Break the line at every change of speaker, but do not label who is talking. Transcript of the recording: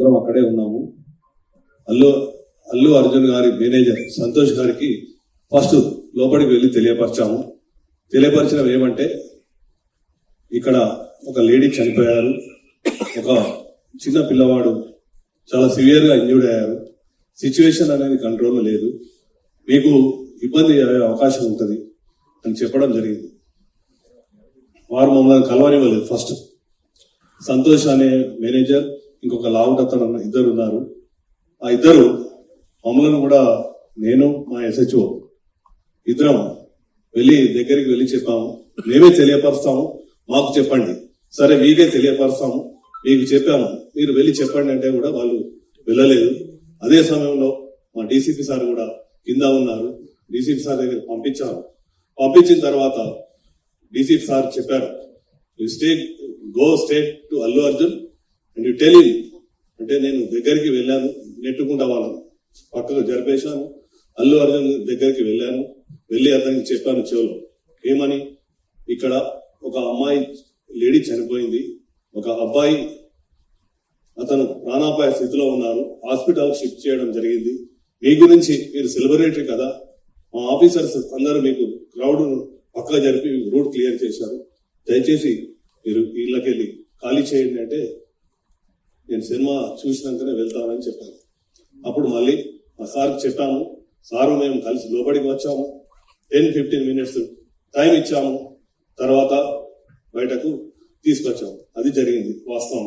అందరం అక్కడే ఉన్నాము. అల్లు అల్లు అర్జున్ గారి మేనేజర్ సంతోష్ గారికి ఫస్ట్ లోపలికి వెళ్ళి తెలియపరిచాము. తెలియపరచడం ఏమంటే ఇక్కడ ఒక లేడీ చనిపోయారు. ఒక చిన్న పిల్లవాడు చాలా సివియర్గా ఇంజూర్డ్ అయ్యారు. సిచ్యువేషన్ అనేది కంట్రోల్లో లేదు. మీకు ఇబ్బంది అయ్యే అవకాశం ఉంటుంది అని చెప్పడం జరిగింది. వారు మమ్మల్ని కలవనివ్వలేదు ఫస్ట్. సంతోష్ అనే మేనేజర్ ఇంకొక లావుట్ అతను ఇద్దరు ఉన్నారు. ఆ ఇద్దరు మమ్మల్ని కూడా నేను మా ఎస్హెచ్ఓ ఇద్దరం వెళ్ళి దగ్గరికి వెళ్ళి చెప్పాము. మేమే తెలియపరుస్తాము. మాకు చెప్పండి. సరే మీకే తెలియపరుస్తాము. మీకు చెప్పాము. మీరు వెళ్ళి చెప్పండి అంటే కూడా వాళ్ళు వెళ్ళలేదు. అదే సమయంలో మా డీసీపీ సార్ కూడా కింద ఉన్నారు. డీసీపీ సార్ దగ్గర పంపించారు పంపించిన తర్వాత డీసీపీ సార్ చెప్పారు state go state to Allu Arjun and you tell అంటే నేను దగ్గరికి వెళ్ళాను నెట్టుకుంటా వాళ్ళను. పక్కకు జరిపేశాను. అల్లు అర్జున్ దగ్గరికి వెళ్ళాను. వెళ్ళి అతనికి చెప్పాను చెవులో ఏమని? ఇక్కడ ఒక అమ్మాయి లేడీ చనిపోయింది. ఒక అబ్బాయి అతను ప్రాణాపాయ స్థితిలో ఉన్నారు. హాస్పిటల్ షిఫ్ట్ చేయడం జరిగింది. మీ గురించి మీరు సెలబ్రేటరీ కదా? మా ఆఫీసర్స్ అందరూ మీకు క్రౌడ్ పక్కన జరిపి రూట్ క్లియర్ చేశారు. దయచేసి మీరు ఇళ్ళకెళ్ళి ఖాళీ చేయండి అంటే నేను సినిమా చూసినాకనే వెళ్తానని చెప్పాను. అప్పుడు మళ్ళీ మా సార్కి చెప్పాము సారు మేము కలిసి లోపలికి వచ్చాము. టెన్ ఫిఫ్టీన్ మినిట్స్ టైం ఇచ్చాము. తర్వాత బయటకు తీసుకొచ్చాము. అది జరిగింది వాస్తవం